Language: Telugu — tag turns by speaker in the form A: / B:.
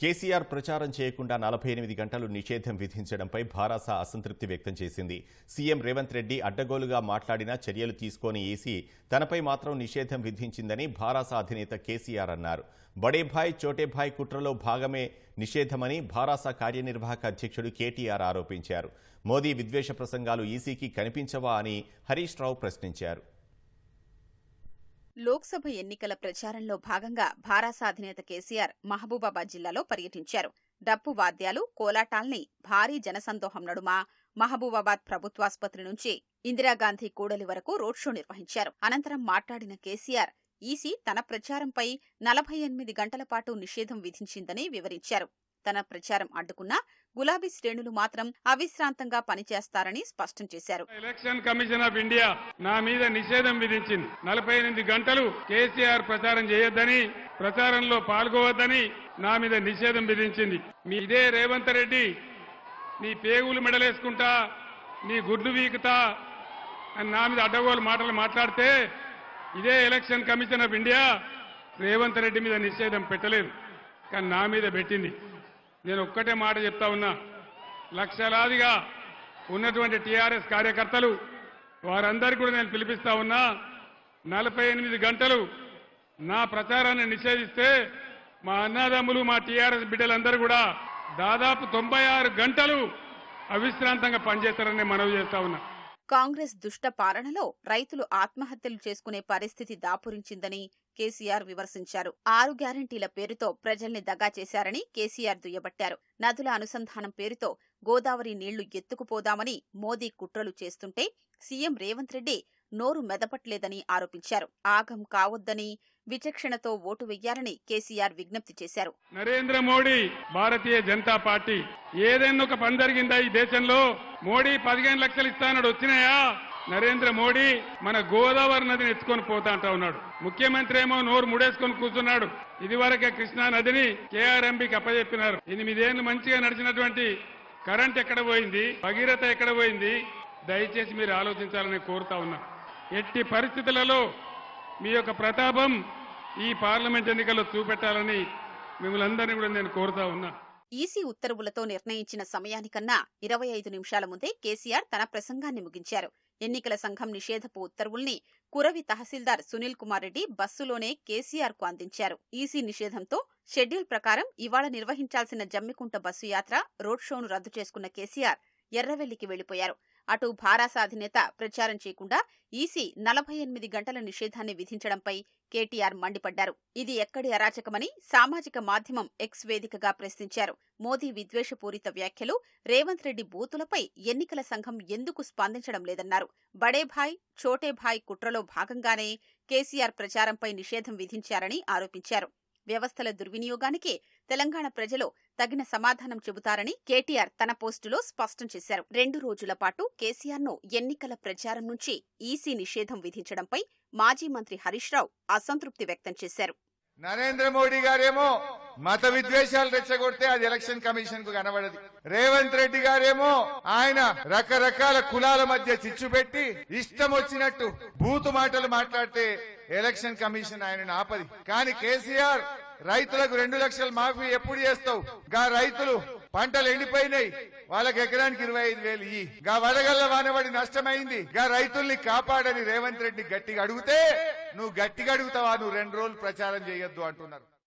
A: కేసీఆర్ ప్రచారం చేయకుండా నలభై ఎనిమిది గంటలు నిషేధం విధించడంపై భారాస అసంతృప్తి వ్యక్తం చేసింది. సీఎం రేవంత్ రెడ్డి అడ్డగోలుగా మాట్లాడినా చర్యలు తీసుకోని ఈసీ తనపై మాత్రం నిషేధం విధించిందని భారాస అధినేత కేసీఆర్ అన్నారు. బడేభాయ్ చోటేభాయ్ కుట్రలో భాగమే నిషేధమని భారాస కార్యనిర్వాహక అధ్యక్షుడు కేటీఆర్ ఆరోపించారు. మోదీ విద్వేష ప్రసంగాలు ఈసీకి కనిపించవా అని హరీష్ రావు ప్రశ్నించారు.
B: లోక్సభ ఎన్నికల ప్రచారంలో భాగంగా భారాస అధినేత కేసీఆర్ మహబూబాబాద్ జిల్లాలో పర్యటించారు. డప్పు వాద్యాలు కోలాటాల్ని భారీ జనసందోహం నడుమ మహబూబాబాద్ ప్రభుత్వాసుపత్రి నుంచి ఇందిరాగాంధీ కూడలి వరకు రోడ్ షో నిర్వహించారు. అనంతరం మాట్లాడిన కేసీఆర్ ఈసీ తన ప్రచారంపై నలభై ఎనిమిది గంటల పాటు నిషేధం విధించిందని వివరించారు. తన ప్రచారం అడ్డుకున్నా గులాబీ శ్రేణులు మాత్రం అవిశ్రాంతంగా పనిచేస్తారని స్పష్టం చేశారు.
C: ఎలక్షన్ కమిషన్ ఆఫ్ ఇండియా నా మీద నిషేధం విధించింది. నలభై ఎనిమిది గంటలు కేసీఆర్ ప్రచారం చేయొద్దని ప్రచారంలో పాల్గొవద్దని నా మీద నిషేధం విధించింది. మీ ఇదే రేవంత్ రెడ్డి నీ పేగులు మెడలేసుకుంటా నీ గుడ్లు వీకుతా అని నా మీద అడ్డగోలు మాటలు మాట్లాడితే ఇదే election commission of India Revanth Reddy మీద నిషేధం పెట్టలేదు. కానీ నా మీద పెట్టింది. నేను ఒక్కటే మాట చెప్తా ఉన్నా. లక్షలాదిగా ఉన్నటువంటి టీఆర్ఎస్ కార్యకర్తలు వారందరికీ కూడా నేను పిలిపిస్తా ఉన్నా నలభై ఎనిమిది గంటలు నా ప్రచారాన్ని నిషేధిస్తే మా అన్నదమ్ములు మా టీఆర్ఎస్ బిడ్డలందరూ కూడా దాదాపు తొంభై ఆరు గంటలు అవిశ్రాంతంగా పనిచేస్తారని మనవి చేస్తా ఉన్నా.
B: కాంగ్రెస్ దుష్ట పాలనలో రైతులు ఆత్మహత్యలు చేసుకునే పరిస్థితి దాపురించిందని కేసీఆర్ విమర్శించారు. ఆరు గ్యారంటీల పేరుతో ప్రజల్ని దగా చేశారని కేసీఆర్ దుయ్యబట్టారు. నదుల అనుసంధానం పేరుతో గోదావరి నీళ్ళు ఎత్తుకుపోదామని మోదీ కుట్రలు చేస్తుంటే సీఎం రేవంత్ రెడ్డి నోరు మెదపట్లేదని ఆరోపించారు. ఆగం కావద్దని విచక్షణతో ఓటు వెయ్యాలని కేసీఆర్ విజ్ఞప్తి చేశారు.
C: నరేంద్ర మోడీ భారతీయ జనతా పార్టీ ఏదైనా ఒక పని జరిగిందా ఈ దేశంలో? మోడీ పదిహేను లక్షలు ఇస్తానడు వచ్చినాయా? నరేంద్ర మోడీ మన గోదావరి నదిని ఎత్తుకొని పోతా అంటా ఉన్నాడు. ముఖ్యమంత్రి ఏమో నోరు ముడేసుకొని కూర్చున్నాడు. ఇదివరకే కృష్ణా నదిని కేఆర్ఎంబికి అప్పచెప్పినారు ఎనిమిదేళ్ళు మంచిగా నడిచినటువంటి కరెంట్ ఎక్కడ పోయింది? భగీరథ ఎక్కడ పోయింది? దయచేసి మీరు ఆలోచించాలని కోరుతా ఉన్నా. ఎట్టి పరిస్థితులలో మీ యొక్క ప్రతాపం ఈ పార్లమెంట్ ఎన్నికల్లో చూపెట్టాలని మిమ్మల్ని అందరినీ కూడా నేను కోరుతా ఉన్నా.
B: ఈసీ ఉత్తర్వులతో నిర్ణయించిన సమయానికన్నా ఇరవై ఐదు నిమిషాల ముందే కేసీఆర్ తన ప్రసంగాన్ని ముగించారు. ఎన్నికల సంఘం నిషేధపు ఉత్తర్వుల్ని కురవి తహసీల్దార్ సునీల్ కుమార్ రెడ్డి బస్సులోనే కేసీఆర్కు అందించారు. ఈసీ నిషేధంతో షెడ్యూల్ ప్రకారం ఇవాళ నిర్వహించాల్సిన జమ్మికుంట బస్సు యాత్ర రోడ్ షోను రద్దు చేసుకున్న కేసీఆర్ ఎర్రవెల్లికి వెళ్ళిపోయారు అటు భారాస అధినేత ప్రచారం చేయకుండా ఈసీ నలభై ఎనిమిది గంటల నిషేధాన్ని విధించడంపై కేటీఆర్ మండిపడ్డారు. ఇది ఎక్కడి అరాచకమని సామాజిక మాధ్యమం ఎక్స్ వేదికగా ప్రశ్నించారు. మోదీ విద్వేషపూరిత వ్యాఖ్యలు రేవంత్ రెడ్డి బూతులపై ఎన్నికల సంఘం ఎందుకు స్పందించడం లేదన్నారు. బడేభాయ్ చోటేభాయ్ కుట్రలో భాగంగానే కేసీఆర్ ప్రచారంపై నిషేధం విధించారని ఆరోపించారు. వ్యవస్థల దుర్వినియోగానికి తెలంగాణ ప్రజలు తగిన సమాధానం చెబుతారని కేటీఆర్ తన పోస్టులో స్పష్టం చేశారు. రెండు రోజుల పాటు కేసీఆర్ను ఎన్నికల ప్రచారం నుంచి ఈసీ నిషేధం విధించడంపై మాజీ మంత్రి హరీష్ రావు అసంతృప్తి వ్యక్తం చేశారు.
D: నరేంద్ర మోడీ గారేమో మత విద్వేషాలు రెచ్చగొడితే అది ఎలక్షన్ కమిషన్కు కనబడదు. రేవంత్ రెడ్డి గారేమో ఆయన రకరకాల కులాల మధ్య చిచ్చు పెట్టి ఇష్టం వచ్చినట్టు బూతు మాటలు మాట్లాడితే ఎలక్షన్ కమిషన్ ఆయన ఆపది. కానీ కేసీఆర్ రైతులకు రెండు లక్షల మాఫీ ఎప్పుడు చేస్తావు? గా రైతులు పంటలు ఎండిపోయినాయి. వాళ్ళకి ఎకరానికి ఇరవై ఐదు వేలు ఇయ్యి. గా వడగల్ల వానబడి నష్టమైంది. గా రైతుల్ని కాపాడని రేవంత్ రెడ్డి గట్టిగా అడిగితే నువ్వు గట్టిగా అడుగుతావా? నువ్వు రెండు రోజులు ప్రచారం చేయొద్దు అంటున్నారు.